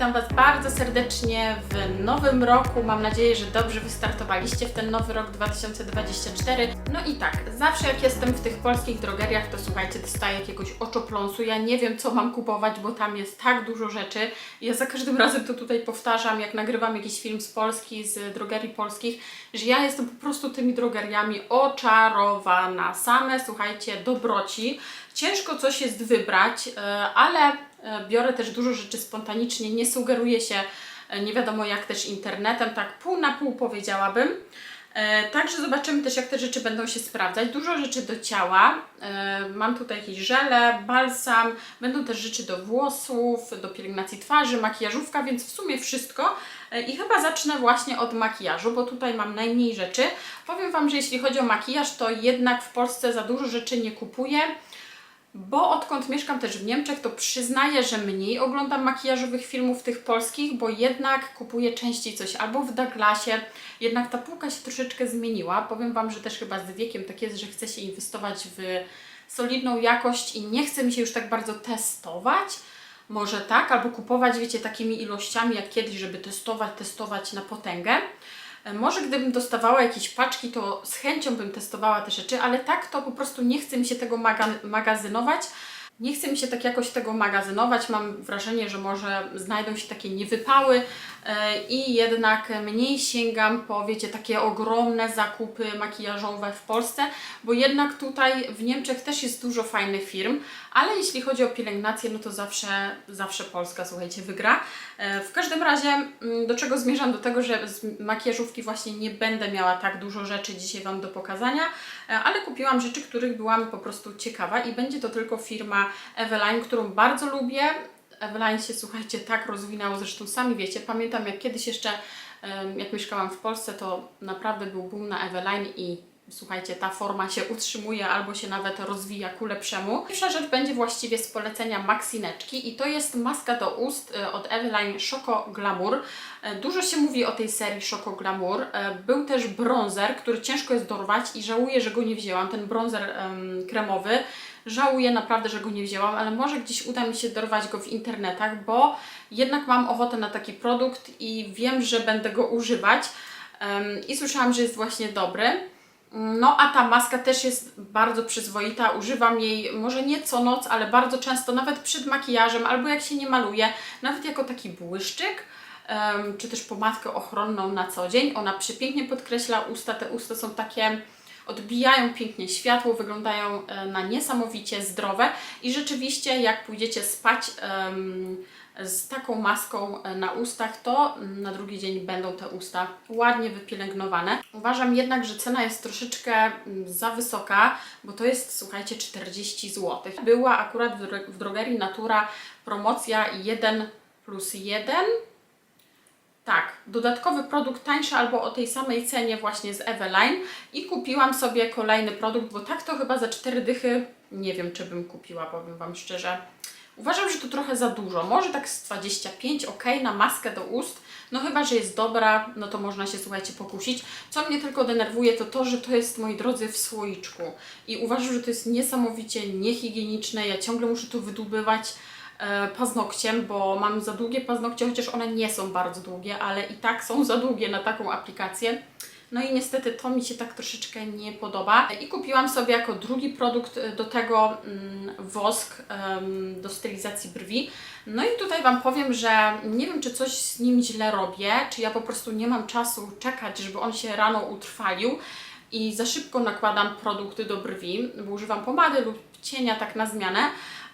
witam Was bardzo serdecznie w nowym roku. Mam nadzieję, że dobrze wystartowaliście w ten nowy rok 2024. No i tak, zawsze jak jestem w tych polskich drogeriach, to słuchajcie, dostaję jakiegoś oczopląsu. Ja nie wiem, co mam kupować, bo tam jest tak dużo rzeczy. Ja za każdym razem to tutaj powtarzam, jak nagrywam jakiś film z Polski, z drogerii polskich, że ja jestem po prostu tymi drogeriami oczarowana. Same, słuchajcie, dobroci. Ciężko coś jest wybrać, e, ale biorę też dużo rzeczy spontanicznie, nie sugeruję się e, nie wiadomo jak też internetem, tak pół na pół powiedziałabym. E, Także zobaczymy też, jak te rzeczy będą się sprawdzać. Dużo rzeczy do ciała. E, Mam tutaj jakieś żele, balsam, będą też rzeczy do włosów, do pielęgnacji twarzy, makijażówka, więc w sumie wszystko. E, I chyba zacznę właśnie od makijażu, bo tutaj mam najmniej rzeczy. Powiem Wam, że jeśli chodzi o makijaż, to jednak w Polsce za dużo rzeczy nie kupuję. Bo odkąd mieszkam też w Niemczech, to przyznaję, że mniej oglądam makijażowych filmów tych polskich, bo jednak kupuję częściej coś albo w Douglasie. Jednak ta półka się troszeczkę zmieniła. Powiem Wam, że też chyba z wiekiem tak jest, że chce się inwestować w solidną jakość i nie chce mi się już tak bardzo testować. Może tak, albo kupować, wiecie, takimi ilościami jak kiedyś, żeby testować, testować na potęgę. E, Może gdybym dostawała jakieś paczki, to z chęcią bym testowała te rzeczy, ale tak to po prostu nie chce mi się tego maga- magazynować. Nie chce mi się tak jakoś tego magazynować. Mam wrażenie, że może znajdą się takie niewypały i jednak mniej sięgam po, wiecie, takie ogromne zakupy makijażowe w Polsce, bo jednak tutaj w Niemczech też jest dużo fajnych firm, ale jeśli chodzi o pielęgnację, no to zawsze, zawsze Polska, słuchajcie, wygra. E, W każdym razie, mm, do czego zmierzam? Do tego, że z makijażówki właśnie nie będę miała tak dużo rzeczy dzisiaj Wam do pokazania, e, ale kupiłam rzeczy, których byłam po prostu ciekawa i będzie to tylko firma Eveline, którą bardzo lubię. Eveline się, słuchajcie, tak rozwinęło, zresztą sami wiecie, pamiętam jak kiedyś jeszcze, jak mieszkałam w Polsce, to naprawdę był boom na Eveline i słuchajcie, ta forma się utrzymuje albo się nawet rozwija ku lepszemu. Pierwsza rzecz będzie właściwie z polecenia Maxineczki i to jest maska do ust e, od Eveline Choco Glamour. E, Dużo się mówi o tej serii Choco Glamour. E, Był też bronzer, który ciężko jest dorwać i żałuję, że go nie wzięłam. Ten bronzer em, kremowy. Żałuję naprawdę, że go nie wzięłam, ale może gdzieś uda mi się dorwać go w internetach, bo jednak mam ochotę na taki produkt i wiem, że będę go używać. Em, I słyszałam, że jest właśnie dobry. No, a ta maska też jest bardzo przyzwoita. Używam jej może nie co noc, ale bardzo często, nawet przed makijażem, albo jak się nie maluje, nawet jako taki błyszczyk, em, czy też pomadkę ochronną na co dzień. Ona przepięknie podkreśla usta. Te usta są takie odbijają pięknie światło, wyglądają e, na niesamowicie zdrowe i rzeczywiście jak pójdziecie spać z taką maską e, na ustach, to mm, na drugi dzień będą te usta ładnie wypielęgnowane. Uważam jednak, że cena jest troszeczkę mm, za wysoka, bo to jest, słuchajcie, 40 zł. Była akurat w drogerii Natura promocja 1 plus 1 tak, dodatkowy produkt tańszy albo o tej samej cenie właśnie z Eveline i kupiłam sobie kolejny produkt, bo tak to chyba za 4 dychy nie wiem, czy bym kupiła, powiem Wam szczerze. Uważam, że to trochę za dużo. Może tak z 25, ok, na maskę do ust. No chyba, że jest dobra, no to można się, słuchajcie, pokusić. Co mnie tylko denerwuje, to to, że to jest, moi drodzy, w słoiczku. I uważam, że to jest niesamowicie niehigieniczne. Ja ciągle muszę to wydubywać e, paznokciem, bo mam za długie paznokcie, chociaż one nie są bardzo długie, ale i tak są za długie na taką aplikację. No i niestety to mi się tak troszeczkę nie podoba. I kupiłam sobie jako drugi produkt e, do tego mm, wosk do stylizacji brwi. No i tutaj Wam powiem, że nie wiem, czy coś z nim źle robię, czy ja po prostu nie mam czasu czekać, żeby on się rano utrwalił i za szybko nakładam produkty do brwi, bo używam pomady lub cienia tak na zmianę,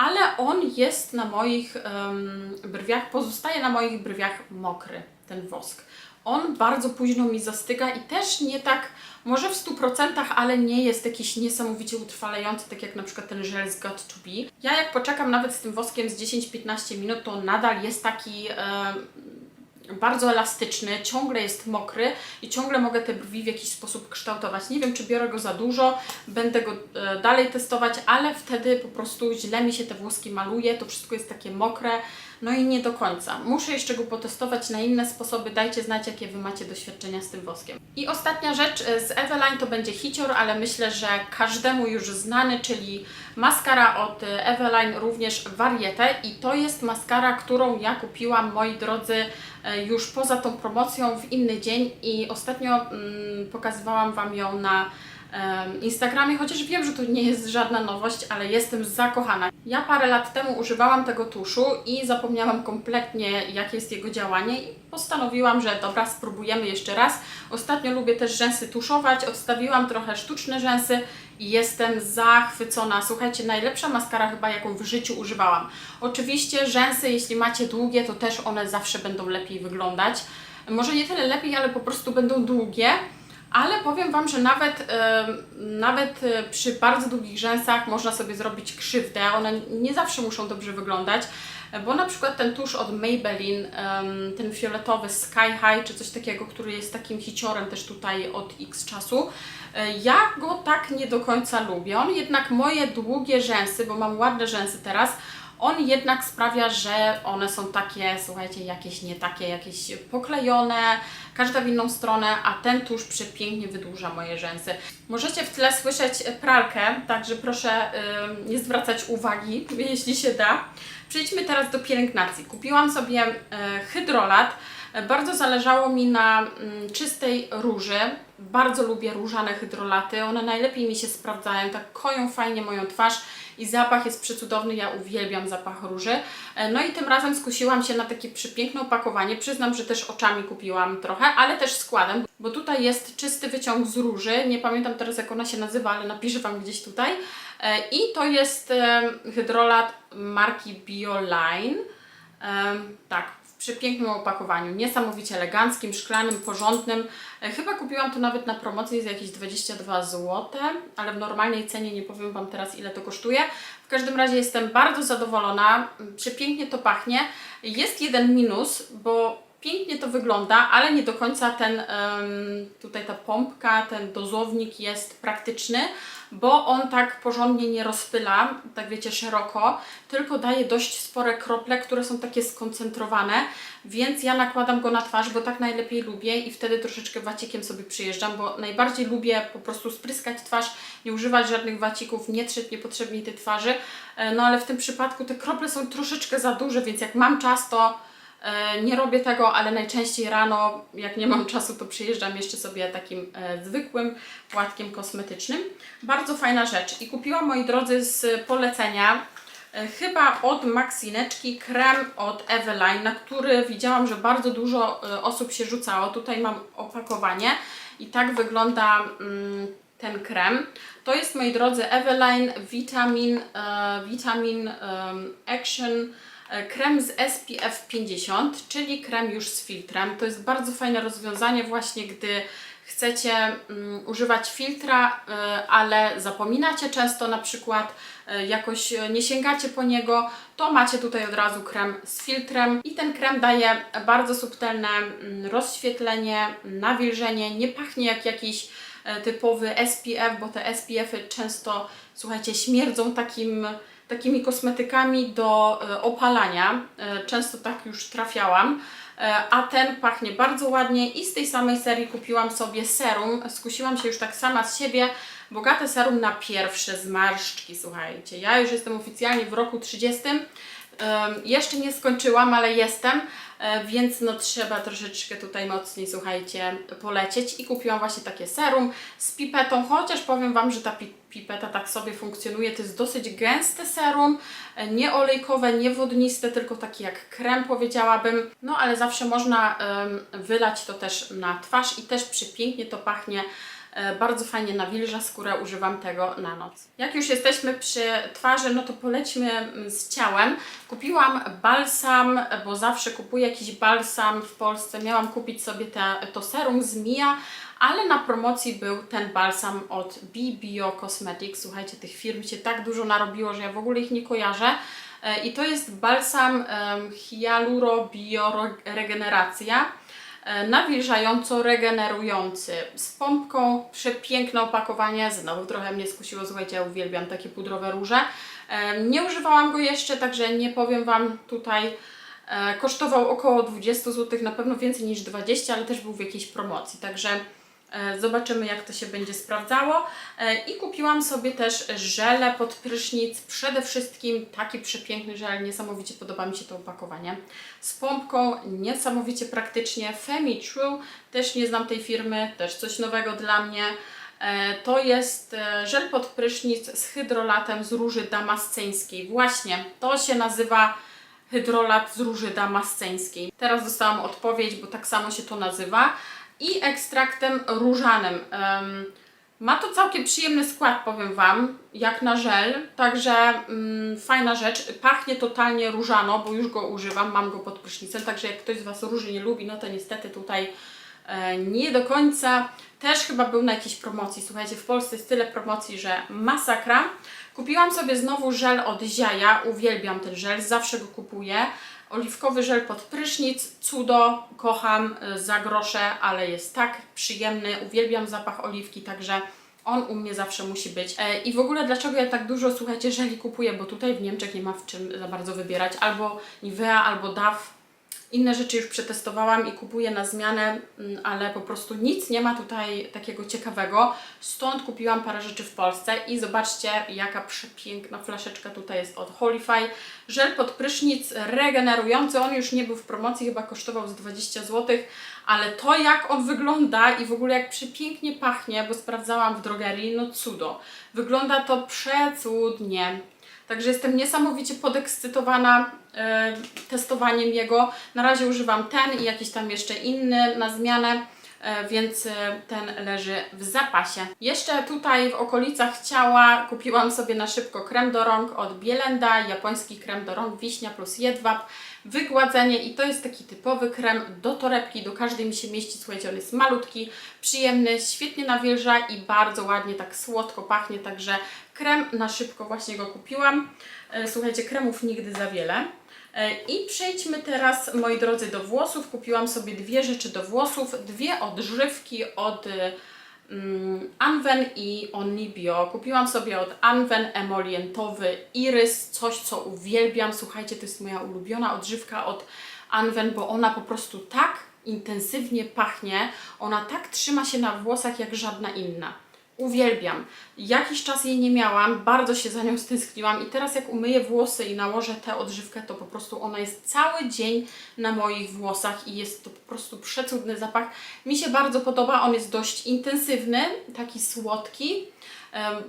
ale on jest na moich em, brwiach, pozostaje na moich brwiach mokry, ten wosk. On bardzo późno mi zastyga i też nie tak, może w 100%, ale nie jest jakiś niesamowicie utrwalający, tak jak na przykład ten żel z Got to Be. Ja jak poczekam nawet z tym woskiem z 10-15 minut, to nadal jest taki em, bardzo elastyczny, ciągle jest mokry i ciągle mogę te brwi w jakiś sposób kształtować. Nie wiem, czy biorę go za dużo, będę go e, dalej testować, ale wtedy po prostu źle mi się te włoski maluje, to wszystko jest takie mokre, no i nie do końca. Muszę jeszcze go potestować na inne sposoby. Dajcie znać, jakie Wy macie doświadczenia z tym woskiem. I ostatnia rzecz e, z Eveline to będzie hicior, ale myślę, że każdemu już znany, czyli maskara od e, Eveline, również warietę. I to jest maskara, którą ja kupiłam, moi drodzy, e, już poza tą promocją w inny dzień i ostatnio mm, pokazywałam Wam ją na Instagramie, chociaż wiem, że to nie jest żadna nowość, ale jestem zakochana. Ja parę lat temu używałam tego tuszu i zapomniałam kompletnie, jakie jest jego działanie i postanowiłam, że dobra, spróbujemy jeszcze raz. Ostatnio lubię też rzęsy tuszować, odstawiłam trochę sztuczne rzęsy i jestem zachwycona. Słuchajcie, najlepsza maskara chyba, jaką w życiu używałam. Oczywiście rzęsy, jeśli macie długie, to też one zawsze będą lepiej wyglądać. Może nie tyle lepiej, ale po prostu będą długie. Ale powiem Wam, że nawet, e, nawet e, przy bardzo długich rzęsach można sobie zrobić krzywdę. One nie zawsze muszą dobrze wyglądać, e, bo na przykład ten tusz od Maybelline, ten fioletowy Sky High czy coś takiego, który jest takim hiciorem też tutaj od x czasu, ja go tak nie do końca lubię. On jednak moje długie rzęsy, bo mam ładne rzęsy teraz, on jednak sprawia, że one są takie, słuchajcie, jakieś nie takie, jakieś poklejone, każda w inną stronę, a ten tusz przepięknie wydłuża moje rzęsy. Możecie w tle słyszeć pralkę, także proszę nie zwracać uwagi, jeśli się da. Przejdźmy teraz do pielęgnacji. Kupiłam sobie e, hydrolat. Bardzo zależało mi na mm, czystej róży. Bardzo lubię różane hydrolaty. One najlepiej mi się sprawdzają, tak koją fajnie moją twarz i zapach jest przecudowny. Ja uwielbiam zapach róży. E, No i tym razem skusiłam się na takie przepiękne opakowanie. Przyznam, że też oczami kupiłam trochę, ale też składem, bo tutaj jest czysty wyciąg z róży. Nie pamiętam teraz jak ona się nazywa, ale napiszę Wam gdzieś tutaj. E, I to jest e, hydrolat marki Bioline. Tak, przepięknym opakowaniu, niesamowicie eleganckim, szklanym, porządnym. E, Chyba kupiłam to nawet na promocji za jakieś 22 zł, ale w normalnej cenie nie powiem Wam teraz ile to kosztuje. W każdym razie jestem bardzo zadowolona, m, przepięknie to pachnie. Jest jeden minus, bo pięknie to wygląda, ale nie do końca ten, tutaj ta pompka, ten dozownik jest praktyczny, bo on tak porządnie nie rozpyla, tak wiecie, szeroko, tylko daje dość spore krople, które są takie skoncentrowane, więc ja nakładam go na twarz, bo tak najlepiej lubię i wtedy troszeczkę wacikiem sobie przyjeżdżam, bo najbardziej lubię po prostu spryskać twarz, nie używać żadnych wacików, nie trzeć niepotrzebnie tej twarzy, E, no ale w tym przypadku te krople są troszeczkę za duże, więc jak mam czas, to Nie robię tego, ale najczęściej rano, jak nie mam czasu, to przyjeżdżam jeszcze sobie takim e, zwykłym płatkiem kosmetycznym. Bardzo fajna rzecz. I kupiłam, moi drodzy, z polecenia e, chyba od Maxineczki krem od Eveline, na który widziałam, że bardzo dużo e, osób się rzucało. Tutaj mam opakowanie i tak wygląda mm, ten krem. To jest, moi drodzy, Eveline Vitamin, e, Vitamin Action e, krem z SPF 50, czyli krem już z filtrem. To jest bardzo fajne rozwiązanie właśnie, gdy chcecie mm, używać filtra, e, ale zapominacie często na przykład, e, jakoś e, nie sięgacie po niego, to macie tutaj od razu krem z filtrem i ten krem daje bardzo subtelne mm, rozświetlenie, nawilżenie, nie pachnie jak jakiś e, typowy SPF, bo te SPF-y często, słuchajcie, śmierdzą takim, takimi kosmetykami do e, opalania. E, Często tak już trafiałam. E, A ten pachnie bardzo ładnie i z tej samej serii kupiłam sobie serum. Skusiłam się już tak sama z siebie. Bogate serum na pierwsze zmarszczki, słuchajcie. Ja już jestem oficjalnie w roku 30. Em, jeszcze nie skończyłam, ale jestem, więc no trzeba troszeczkę tutaj mocniej, słuchajcie, polecieć i kupiłam właśnie takie serum z pipetą, chociaż powiem Wam, że ta pi- pipeta tak sobie funkcjonuje, to jest dosyć gęste serum, e, nie olejkowe, nie wodniste, tylko taki jak krem powiedziałabym, no ale zawsze można wylać to też na twarz i też przepięknie to pachnie. E, Bardzo fajnie nawilża skórę, używam tego na noc. Jak już jesteśmy przy twarzy, no to polećmy mm, z ciałem. Kupiłam balsam, bo zawsze kupuję jakiś balsam w Polsce. Miałam kupić sobie te, to serum z Mia, ale na promocji był ten balsam od B-Bio Cosmetics. Słuchajcie, tych firm się tak dużo narobiło, że ja w ogóle ich nie kojarzę. E, I to jest balsam um, Hyaluro Bio Regeneracja nawilżająco regenerujący z pompką, przepiękne opakowanie, znowu trochę mnie skusiło, słuchajcie, ja uwielbiam takie pudrowe róże. E, Nie używałam go jeszcze, także nie powiem Wam tutaj E, kosztował około 20 zł, na pewno więcej niż 20, ale też był w jakiejś promocji, także e, zobaczymy jak to się będzie sprawdzało. E, I kupiłam sobie też żele pod prysznic, przede wszystkim taki przepiękny żel, niesamowicie podoba mi się to opakowanie. Z pompką, niesamowicie praktycznie. Femi True, też nie znam tej firmy, też coś nowego dla mnie. E, To jest e, żel pod prysznic z hydrolatem z róży damasceńskiej. Właśnie, to się nazywa hydrolat z róży damasceńskiej. Teraz dostałam odpowiedź, bo tak samo się to nazywa. I ekstraktem różanym. Ma to całkiem przyjemny skład, powiem Wam, jak na żel, także mm, fajna rzecz. Pachnie totalnie różano, bo już go używam, mam go pod prysznicem, także jak ktoś z Was róży nie lubi, no to niestety tutaj e, nie do końca. Też chyba był na jakiejś promocji. Słuchajcie, w Polsce jest tyle promocji, że masakra. Kupiłam sobie znowu żel od Ziaja. Uwielbiam ten żel, zawsze go kupuję. Oliwkowy żel pod prysznic, cudo, kocham y, za grosze, ale jest tak przyjemny. Uwielbiam zapach oliwki, także on u mnie zawsze musi być. E, I w ogóle dlaczego ja tak dużo, słuchajcie, żeli kupuję, bo tutaj w Niemczech nie ma w czym za bardzo wybierać. Albo Nivea, albo DAF. Inne rzeczy już przetestowałam i kupuję na zmianę, mm, ale po prostu nic nie ma tutaj takiego ciekawego. Stąd kupiłam parę rzeczy w Polsce i zobaczcie, jaka przepiękna flaszeczka tutaj jest od Holify. Żel pod prysznic regenerujący, on już nie był w promocji, chyba kosztował z 20 zł, ale to jak on wygląda i w ogóle jak przepięknie pachnie, bo sprawdzałam w drogerii, no cudo. Wygląda to przecudnie. Także jestem niesamowicie podekscytowana e, testowaniem jego. Na razie używam ten i jakiś tam jeszcze inny na zmianę, więc e, ten leży w zapasie. Jeszcze tutaj w okolicach ciała kupiłam sobie na szybko krem do rąk od Bielenda, japoński krem do rąk, wiśnia plus jedwab, wygładzenie i to jest taki typowy krem do torebki, do każdej mi się mieści, słuchajcie, on jest malutki, przyjemny, świetnie nawilża i bardzo ładnie, tak słodko pachnie, także krem na szybko właśnie go kupiłam. E, Słuchajcie, kremów nigdy za wiele. E, I przejdźmy teraz, moi drodzy, do włosów. Kupiłam sobie dwie rzeczy do włosów, dwie odżywki od mm, Anwen i Onibio. Kupiłam sobie od Anwen emolientowy Iris, coś co uwielbiam. Słuchajcie, to jest moja ulubiona odżywka od Anwen, bo ona po prostu tak intensywnie pachnie, ona tak trzyma się na włosach jak żadna inna. Uwielbiam. Jakiś czas jej nie miałam, bardzo się za nią stęskniłam i teraz jak umyję włosy i nałożę tę odżywkę, to po prostu ona jest cały dzień na moich włosach i jest to po prostu przecudny zapach. Mi się bardzo podoba, on jest dość intensywny, taki słodki.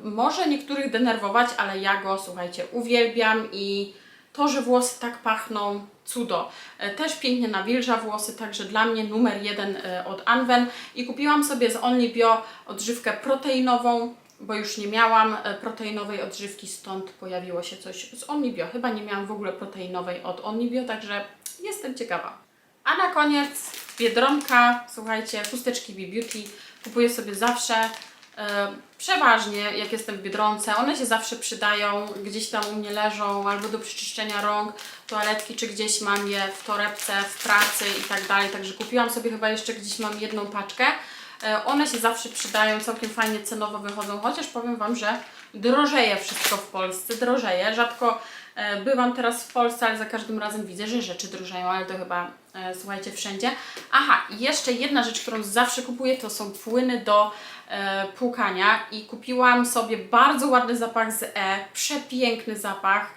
Może niektórych denerwować, ale ja go, słuchajcie, uwielbiam i to, że włosy tak pachną, cudo. E, Też pięknie nawilża włosy, także dla mnie numer jeden e, od Anwen. I kupiłam sobie z Only Bio odżywkę proteinową, bo już nie miałam e, proteinowej odżywki, stąd pojawiło się coś z Only Bio. Chyba nie miałam w ogóle proteinowej od Only Bio, także jestem ciekawa. A na koniec Biedronka, słuchajcie, chusteczki Be Beauty. Kupuję sobie zawsze. Przeważnie jak jestem w Biedronce, one się zawsze przydają, gdzieś tam u mnie leżą, albo do przyczyszczenia rąk, toaletki, czy gdzieś mam je w torebce, w pracy i tak dalej, także kupiłam sobie chyba jeszcze gdzieś mam jedną paczkę. E, one się zawsze przydają, całkiem fajnie cenowo wychodzą, chociaż powiem Wam, że drożeje wszystko w Polsce, drożeje, rzadko bywam teraz w Polsce, ale za każdym razem widzę, że rzeczy drożeją, ale to chyba, e, słuchajcie, wszędzie. Aha, i jeszcze jedna rzecz, którą zawsze kupuję, to są płyny do e, płukania. I kupiłam sobie bardzo ładny zapach z E, przepiękny zapach,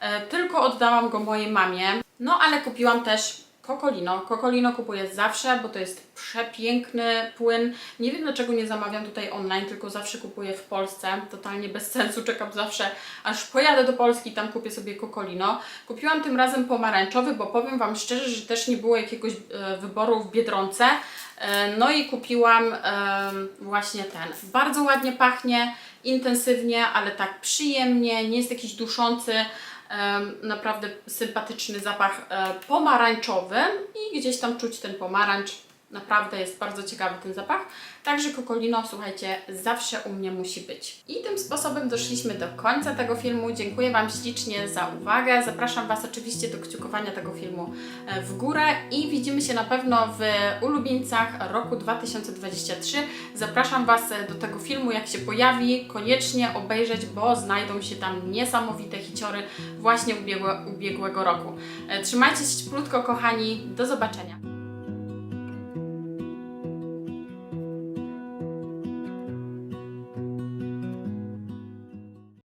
e, tylko oddałam go mojej mamie, no ale kupiłam też Kokolino. Kokolino kupuję zawsze, bo to jest przepiękny płyn. Nie wiem dlaczego nie zamawiam tutaj online, tylko zawsze kupuję w Polsce. Totalnie bez sensu, czekam zawsze aż pojadę do Polski, tam kupię sobie Kokolino. Kupiłam tym razem pomarańczowy, bo powiem Wam szczerze, że też nie było jakiegoś e, wyboru w Biedronce. E, no i kupiłam e, właśnie ten. Bardzo ładnie pachnie, intensywnie, ale tak przyjemnie, nie jest jakiś duszący. Naprawdę sympatyczny zapach e, pomarańczowy i gdzieś tam czuć ten pomarańcz. Naprawdę jest bardzo ciekawy ten zapach. Także Kokolino, słuchajcie, zawsze u mnie musi być. I tym sposobem doszliśmy do końca tego filmu. Dziękuję Wam ślicznie za uwagę. Zapraszam Was oczywiście do kciukowania tego filmu e, w górę i widzimy się na pewno w ulubieńcach roku 2023. Zapraszam Was e, do tego filmu, jak się pojawi, koniecznie obejrzeć, bo znajdą się tam niesamowite hiciory właśnie ubiegłe, ubiegłego roku. E, Trzymajcie się cieplutko, kochani. Do zobaczenia.